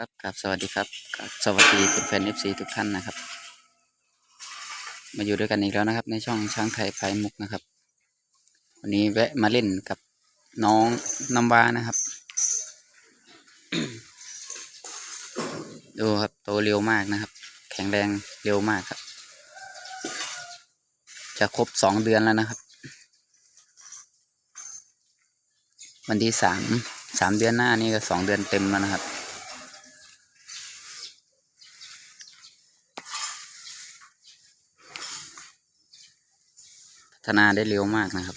ครับครับสวัสดีครับครับสวัสดีคุณแฟนเอฟซีทุกท่านนะครับ มาอยู่ด้วยกันอีกแล้วนะครับ ในช่องช้างไทยไพมุกนะครับ วันนี้แวะมาเล่นกับน้องน้ำว้านะครับ ดูครับโตเร็วมากนะครับ แข็งแรงเร็วมากครับ จะครบสองเดือนแล้วนะครับ วันที่สามสามเดือนหน้านี่ก็สองเดือนเต็มแล้วนะครับ ฒนาได้เร็วมากนะครับ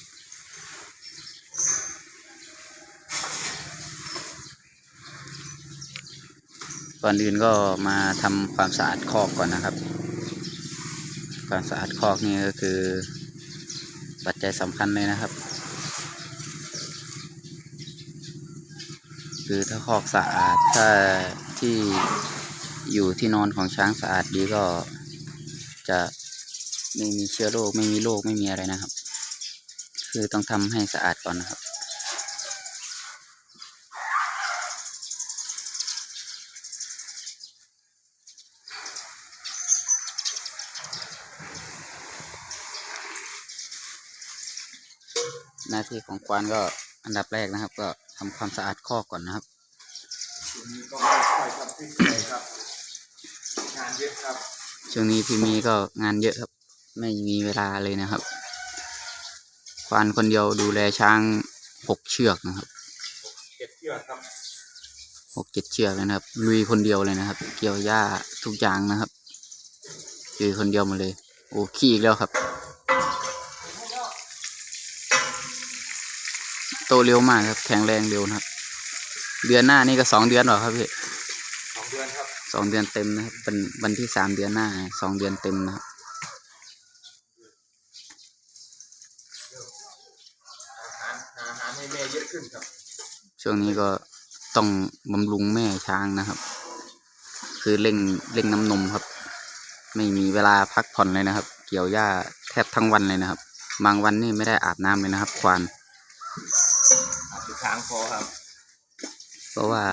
ก่อนอื่นก็มาทำความสะอาดคอกก่อนนะครับ ความสะอาดคอกนี่ก็คือ ปัจจัยสำคัญเลยนะครับ คือถ้าคอกสะอาดถ้าที่อยู่ที่นอนของช้างสะอาดดีก็จะ ไม่มีเชื้อโรคไม่มีโรคไม่มีอะไรนะครับ คือต้องทำให้สะอาดก่อนนะครับ หน้าที่ของควานก็อันดับแรกนะครับ ก็ทำความสะอาดคอกก่อนนะครับช่วงนี้ก็ไม่ค่อยทำที่เลยครับ งานเยอะครับ ช่วงนี้พี่มีก็งานเยอะครับ ไม่มีเวลาเลยนะครับ ควานคนเดียวดูแลช้างหกเชือกนะครับเก็บเชือกครับหกเจ็ดเชือกเลยนะครับลุยคนเดียวเลยนะครับ เกี่ยวหญ้าทุกอย่างนะครับลุยคนเดียวหมาเลย โอ้ขี้อีกแล้วครับ โตเร็วมากครับ แข็งแรงเร็วนะครับ เดือนหน้านี่ก็สองเดือนหรอครับพี่สองเดือนครับสองเดือนเต็มนะครับเป็นวันที่สามเดือนหน้าสองเดือนเต็มนะครับ อาหารหาอาหารให้แม่เยอะขึ้นครับ ช่วงนี้ก็ต้องบำรุงแม่ช้างนะครับ คือเร่งเร่งน้ำนมครับ ไม่มีเวลาพักผ่อนเลยนะครับ เกี่ยวหญ้าแทบทั้งวันเลยนะครับ บางวันนี่ไม่ได้อาบน้ำเลยนะครับ ควานอาบทุกครั้งพอครับ เพราะว่า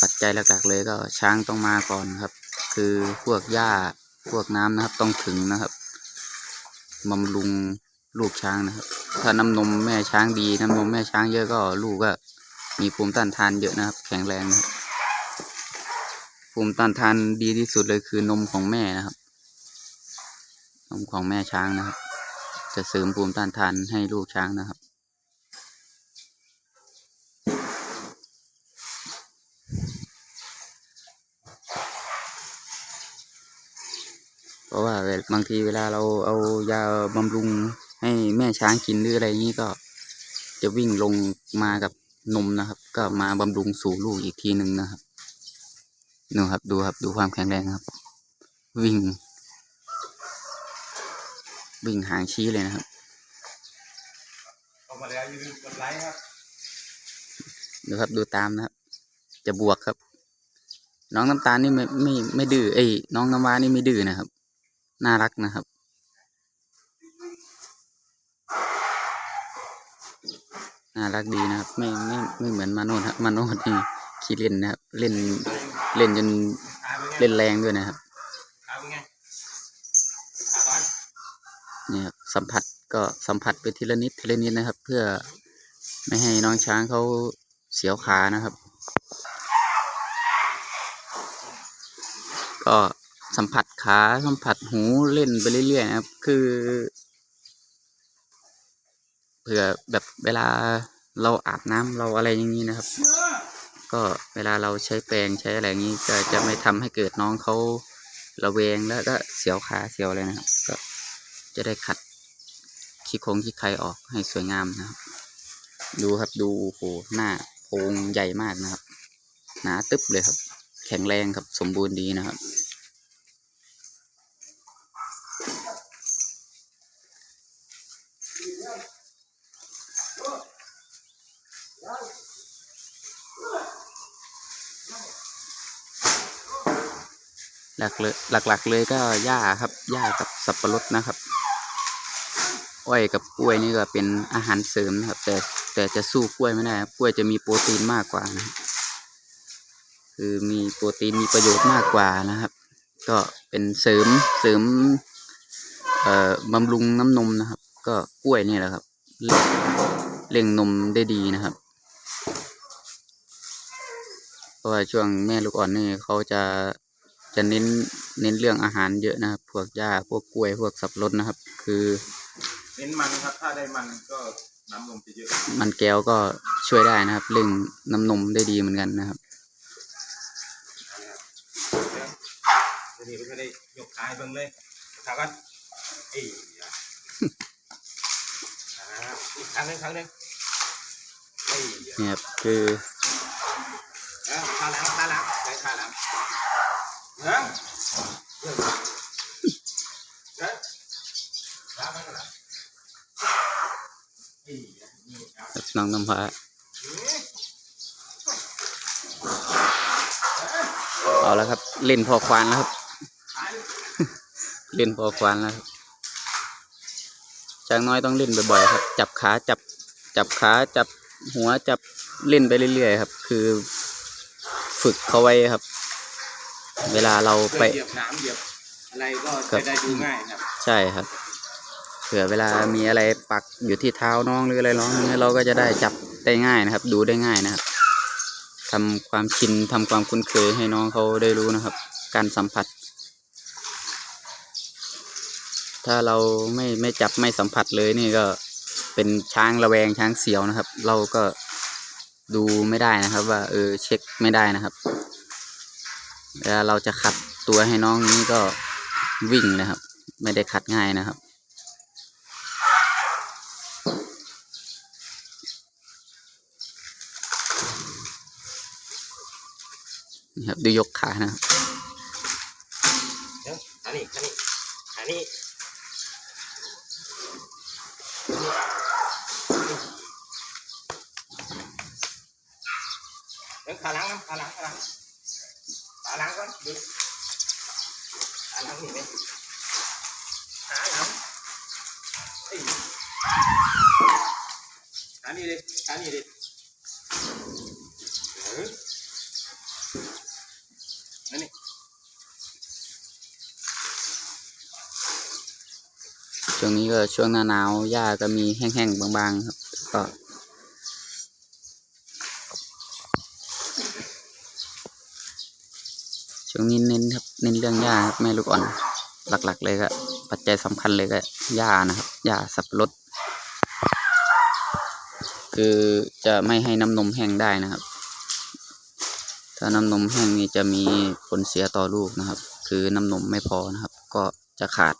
ปัจจัยหลักๆเลยก็ช้างต้องมาก่อนครับ คือพวกหญ้าพวกน้ำนะครับ ต้องถึงนะครับบำรุงลูกช้างนะครับ ถ้าน้ำนมแม่ช้างดี น้ำนมแม่ช้างเยอะก็ลูกก็มีภูมิต้านทานเยอะนะครับ แข็งแรงนะภูมิต้านทานดีที่สุดเลยคือนมของแม่นะครับ นมของแม่ช้างนะครับ จะเสริมภูมิต้านทานให้ลูกช้างนะครับเพราะว่าบางทีเวลาเราเอายาบำรุง ให้แม่ช้างกินหรืออะไรอย่างนี้ก็ จะวิ่งลงมากับนมนะครับ ก็มาบำรุงสู่ลูกอีกทีหนึ่งนะครับดูครับดูครับดูความแข็งแรงครับ วิ่ง วิ่งหางชี้เลยนะครับเข้ามาแล้วอย่าลืมกดไลค์ครับดูครับดูตามนะครับ จะบวกครับ น้องน้ำตาลนี่ไม่ไม่ไม่ดื้อเอ้ยน้องน้ำว้านี่ไม่ดื้อนะครับ น่ารักนะครับ น่ารักดีนะครับ ไม่ไม่ไม่เหมือนมาโนดครับมาโนดนี่ขี้เล่นนะครับ เล่นเล่นจนเล่นแรงด้วยนะครับเนี่ยครับสัมผัสก็สัมผัสไปทีละนิดทีละนิดนะครับ เพื่อไม่ให้น้องช้างเขาเสียวขานะครับ ก็สัมผัสขาสัมผัสหูเล่นไปเรื่อยๆนะครับ คือ เผื่อแบบเวลาเราอาบน้ำเราอะไรอย่างนี้นะครับ ก็เวลาเราใช้แปรงใช้อะไรอย่างนี้ก็จะไม่ทำให้เกิดน้องเขาระแวงแล้วก็เสียวขาเสียวอะไรนะครับ ก็จะได้ขัดขี้โคงขี้ไครออกให้สวยงามนะครับ ดูครับดูโอ้โหหน้าโพรงใหญ่มากนะครับ หนาตึ๊บเลยครับ แข็งแรงครับสมบูรณ์ดีนะครับ หลักเลยหลักๆเลยก็หญ้าครับหญ้ากับสับปะรดนะครับ อ้อยกับกล้วยนี่ก็เป็นอาหารเสริมนะครับ แต่แต่จะสู้กล้วยไม่ได้ครับกล้วยจะมีโปรตีนมากกว่านะคือมีโปรตีนมีประโยชน์มากกว่านะครับ ก็เป็นเสริมเสริมเอ่อบำรุงน้ำนมนะครับ ก็กล้วยนี่แหละครับเร่งเร่งนมได้ดีนะครับเพราะว่าช่วงแม่ลูกอ่อนนี่เขาจะ จะเน้นเน้นเรื่องอาหารเยอะนะครับ พวกหญ้าพวกกล้วยพวกสับปะรดนะครับ คือเน้นมันครับ ถ้าได้มันก็น้ำนมจะเยอะ มันแก้วก็ช่วยได้นะครับเร่งน้ำนมได้ดีเหมือนกันนะครับเดี๋ยวนี้ก็ได้ยกขาให้เบิ่งเลยถามกันเอ้ยอ่าอีกครั้งหนึงครั้งหนึงเอ้ยนี่ครับคือเออขาหลังขาหลังใช้ขาหลังเนื้อเนื้อเนื้อขาไปกันละเอ้ยนี่ครับน้องน้ำฟ้าอืมเอาแล้วครับ เล่นพอควานแล้วครับขาหนึ่งเล่นพอควานแล้วครับช้างน้อยต้องเล่นบ่อยๆครับ จับขาจับจับขาจับหัวจับเล่นไปเรื่อยๆครับ คือ ฝึกเขาไว้ครับ เวลาเราไปเหยียบน้ำเหยียบอะไรก็ครัจะบได้ดูง่ายครับ ใช่ครับ เผื่อเวลามีอะไรปักอยู่ที่เท้าน้องหรืออะไรน้องเนี่ยเราก็จะได้จับได้ง่ายนะครับ ดูได้ง่ายนะครับทำความชินทำความคุ้นเคยให้น้องเขาได้รู้นะครับ การสัมผัส ถ้าเราไม่ไม่จับไม่สัมผัสเลยนี่ก็เป็นช้างระแวงช้างเสียวนะครับ เราก็ดูไม่ได้นะครับ ว่าเออเช็คไม่ได้นะครับ เวลาเราจะขัดตัวให้น้องนี้ก็วิ่งนะครับ ไม่ได้ขัดง่ายนะครับ นี่ครับดูยกขานะครับอันนี้อันนี้อันนี้ขาหลังนะขาหลังขาหลัง ขาหลังก่อนดูขาหลังนี่ไหมขาหลังเอ้ยขานี่ดิขานี่ดิเออนั่นนี่ช่วงนี้ก็ช่วงหน้าหนาวหญ้าก็มีแห้งๆบางๆครับก็ ช่วงนี้เน้นครับ เน้นเรื่องหญ้าครับแม่ลูกอ่อน หลักๆ เลยก็ปัจจัยสำคัญเลยก็หญ้านะครับหญ้าสับปะรดคือจะไม่ให้น้ำนมแห้งได้นะครับ ถ้าน้ำนมแห้งนี่จะมีผลเสียต่อลูกนะครับ คือน้ำนมไม่พอนะครับ ก็จะขาด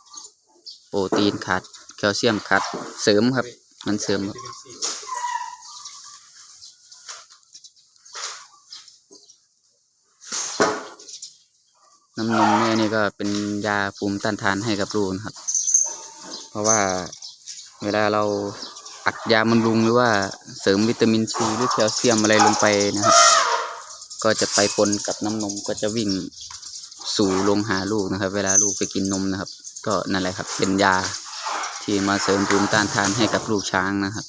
โปรตีนขาดแคลเซียมขาดเสริมครับ มันเสริมครับ น้ำนมแม่นี่ก็เป็นยาภูมิต้านทานให้กับลูกนะครับ เพราะว่าเวลาเราอัดยาบำรุงหรือว่าเสริมวิตามินซีหรือแคลเซียมอะไรลงไปนะครับ ก็จะไปปนกับน้ำนมก็จะวิ่งสู่ลงหาลูกนะครับ เวลาลูกไปกินนมนะครับ ก็นั่นแหละครับเป็นยาที่มาเสริมภูมิต้านทานให้กับลูกช้างนะครับ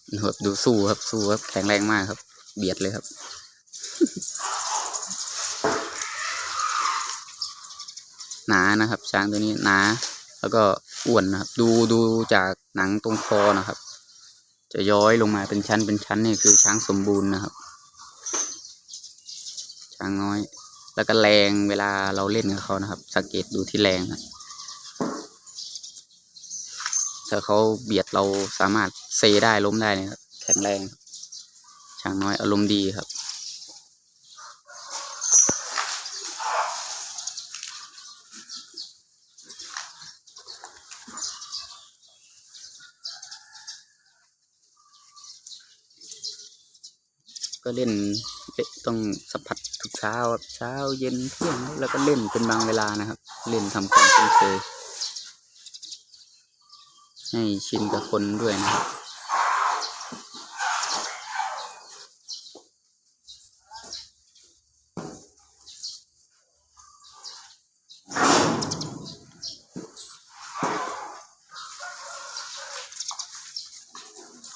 นะ ครับดูสู้ครับสู้ครับแข็งแรงมากครับ เบียดเลยครับ หนานะครับ ช้างตัวนี้หนา แล้วก็อ้วนนะครับ ดูดูจากหนังตรงคอนะครับ จะย้อยลงมาเป็นชั้นเป็นชั้นนี่คือช้างสมบูรณ์นะครับ ช้างน้อย แล้วก็แรงเวลาเราเล่นกับเขานะครับ สังเกตดูที่แรงครับ ถ้าเขาเบียดเราสามารถเซได้ล้มได้นะครับ แข็งแรง ช้างน้อยอารมณ์ดีครับ ก็เล่นต้องสัมผัสทุกเช้าครับเช้าเย็นเที่ยงแล้วก็เล่นเป็นบางเวลานะครับ เล่นทำความคุ้นเคย ให้ชินกับคนด้วยนะครับ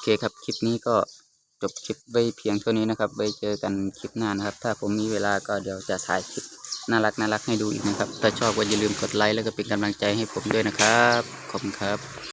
นเคครับ คลิปนี้ก็จบคลิปไว้เพียงเท่านี้นะครับ ไว้เจอกันคลิปหน้านะครับ ถ้าผมมีเวลาก็เดี๋ยวจะถ่ายคลิปน่ารักน่ารักให้ดูอีกนะครับ ถ้าชอบก็อย่าลืมกดไลค์แล้วก็เป็นกำลังใจให้ผมด้วยนะครับ ขอบคุณครับ